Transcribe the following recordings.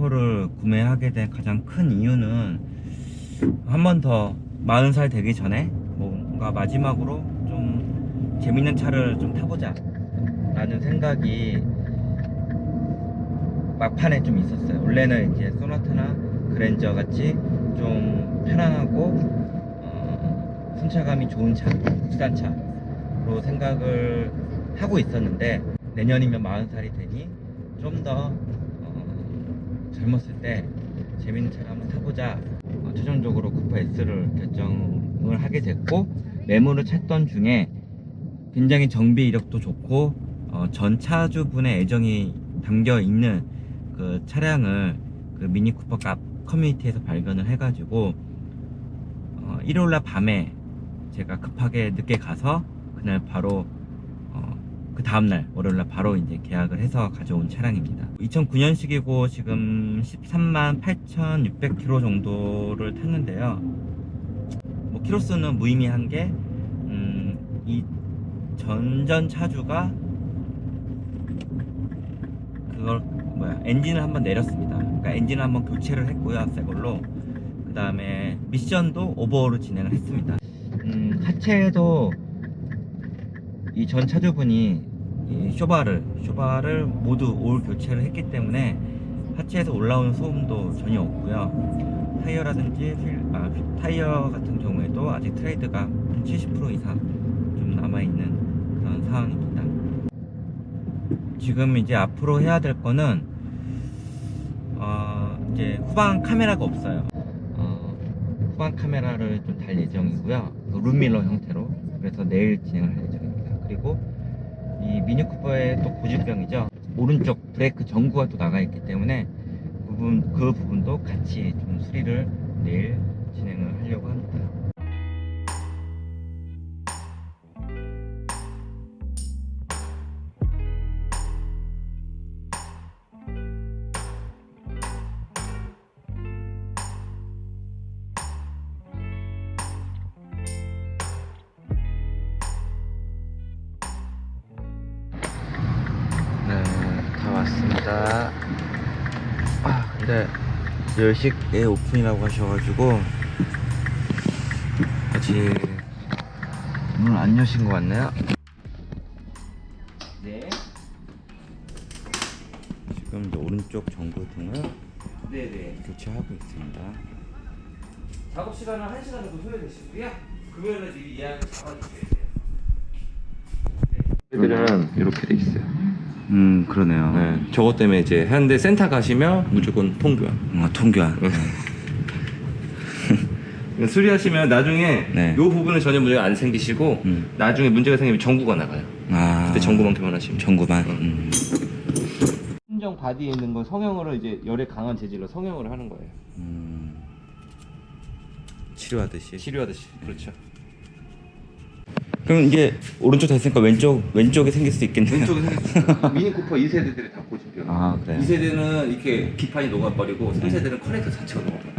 미니쿠퍼를 구매하게 된 가장 큰 이유는 한 번더 40살 되기 전에 뭔가 마지막으로 좀 재밌는 차를 좀 타보자 라는 생각이 막판에 좀 있었어요. 원래는 이제 소나타나 그랜저 같이 좀 편안하고 어, 승차감이 좋은 차, 수단차로 생각을 하고 있었는데 내년이면 40살이 되니 좀더 어, 젊었을 때 재밌는 차를 한번 타보자. 어, 최종적으로 쿠퍼 S를 결정을 하게 됐고 매물을 찾던 중에 굉장히 정비 이력도 좋고 어, 전 차주분의 애정이 담겨 있는 그 차량을 그 미니 쿠퍼 값 커뮤니티에서 발견을 해가지고 어, 일요일날 밤에 제가 급하게 늦게 가서 그날 바로 어, 그 다음날 월요일날 바로 이제 계약을 해서 가져온 차량입니다. 2009년식이고 지금 13만 8,600km 정도를 탔는데요. 뭐 키로수는 무의미한 게 음, 이 전전 차주가 그걸 뭐야 엔진을 한번 내렸습니다. 그러니까 엔진을 한번 교체를 했고요, 새 걸로. 그 다음에 미션도 오버홀을 진행을 했습니다. 음, 하체에도 이 전 차주분이 이 쇼바를 쇼바를 모두 올 교체를 했기 때문에 하체에서 올라오는 소음도 전혀 없고요. 타이어라든지 휠, 아, 휠- 타이어 같은 경우에도 아직 트레이드가 70% 이상 좀 남아 있는 그런 상황입니다. 지금 이제 앞으로 해야 될 거는 어, 이제 후방 카메라가 없어요. 어, 후방 카메라를 좀 달 예정이고요. 그 룸밀러 형태로. 그래서 내일 진행을 할 예정입니다. 그리고 이 미니 쿠퍼의 또 고질병이죠. 오른쪽 브레이크 전구가 또 나가 있기 때문에 그 부분 그 부분도 같이 좀 수리를 내일 진행을 하려고 합니다. 왔습니다. 아, 근데 10시에 오픈이라고 하셔가지고 아직 문을 안 여신 것 같네요. 네. 지금 이제 오른쪽 전구등을 네네. 교체하고 있습니다. 작업 시간은 1시간 정도 소요되시고요. 금요일에 미리 예약을 잡아주셔야 돼요. 애들은 이렇게 돼 있어요. 음, 그러네요. 네, 저것 때문에 이제 현대 센터 가시면 무조건 통교환. 뭔가 통교환. 수리하시면 나중에 네. 이 부분은 전혀 문제가 안 생기시고 음. 나중에 문제가 생기면 전구가 나가요. 아, 그때 전구만 교환하시면 돼요. 전구만. 응. 음. 순정 바디에 있는 건 성형으로 이제 열에 강한 재질로 성형을 하는 거예요. 음. 치료하듯이. 치료하듯이. 그렇죠. 그럼 이게 오른쪽 됐으니까 왼쪽 왼쪽에 생길 수 있겠네요. 왼쪽에 생겼어요. 미니 쿠퍼 2세대들이 다 고집병. 아 그래요. 2세대는 이렇게 기판이 녹아버리고 3세대는 커넥터 자체가 녹아버려.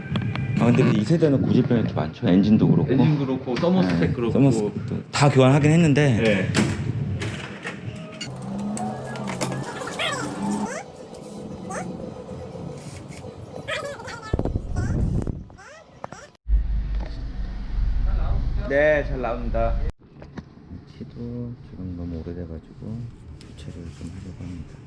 아 근데 이 세대는 고질병이 또 많죠. 엔진도 그렇고. 엔진도 그렇고 서머스택 네, 그렇고. 서머스택도 다 교환하긴 했는데. 네. 네, 치도 지금 너무 오래돼가지고 교체를 좀 하려고 합니다.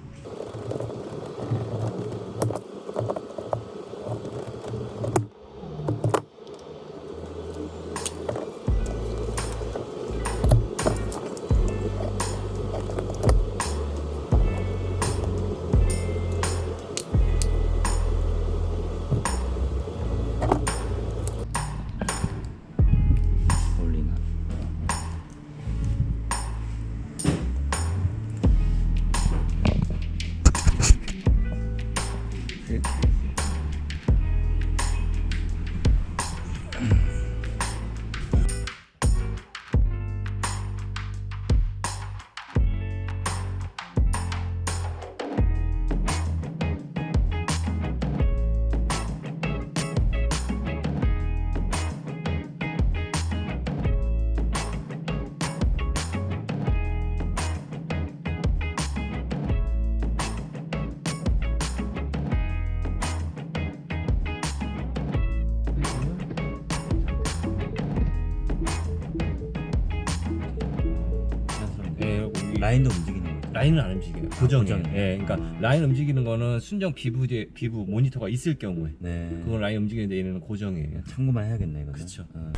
라인도 움직이는 거죠. 라인은 안 움직여요. 고정이에요. 고정이에요. 예, 그러니까 라인 움직이는 거는 순정 비부 비부 모니터가 있을 경우에 네. 그건 라인 움직이는데 얘는 고정이에요. 참고만 해야겠네 이거. 그쵸. 어.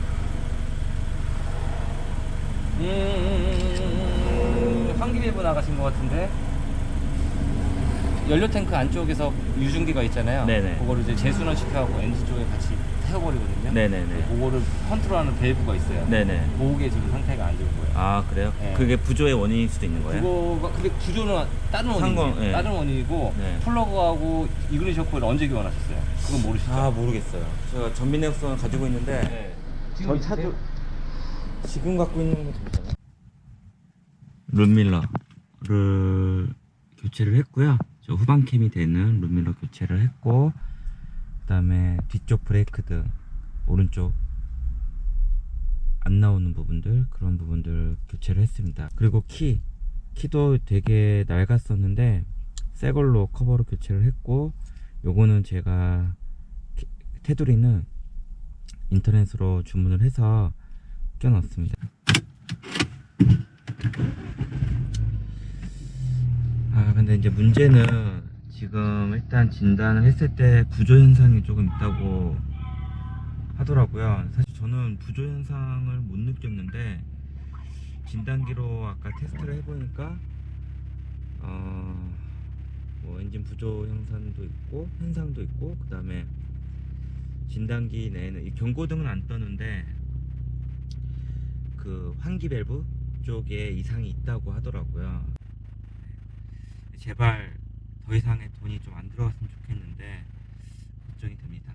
음, 환기밸브 나가신 것 같은데 연료 탱크 안쪽에서 유증기가 있잖아요. 네네. 그거를 이제 재순환 시켜갖고 엔진 쪽에 같이 태워버리거든요. 네네네. 그거를 컨트롤하는 밸브가 있어요. 네네. 그게 지금 상태가 안 좋은 거예요. 아 그래요? 네. 그게 부조의 원인일 수도 있는 거예요? 그거가 근데 구조는 다른 원인이에요. 예. 다른 원인이고 네. 플러그하고 이그니션 코일 언제 교환하셨어요? 그건 모르시죠? 아 모르겠어요. 제가 전민내역선을 가지고 있는데 네. 전 차도 지금 갖고 있는 건 잠시만요. 룸밀러를 교체를 했고요. 저 후방 캠이 되는 룸밀러 교체를 했고 그다음에 뒤쪽 브레이크 등 오른쪽 안 나오는 부분들 그런 부분들 교체를 했습니다. 그리고 키 키도 되게 낡았었는데 새 걸로 커버로 교체를 했고 요거는 제가 키- 테두리는 인터넷으로 주문을 해서 껴놨습니다. 아 근데 이제 문제는 지금 일단 진단을 했을 때 부조 현상이 조금 있다고 하더라고요. 사실 저는 부조 현상을 못 느꼈는데 진단기로 아까 테스트를 해보니까 어 뭐 엔진 부조 현상도 있고 현상도 있고 그 다음에 진단기 내에는 이 경고등은 안 떠는데 그 환기 밸브 쪽에 이상이 있다고 하더라고요. 제발 더 이상의 돈이 좀 안 들어갔으면 좋겠는데 걱정이 됩니다.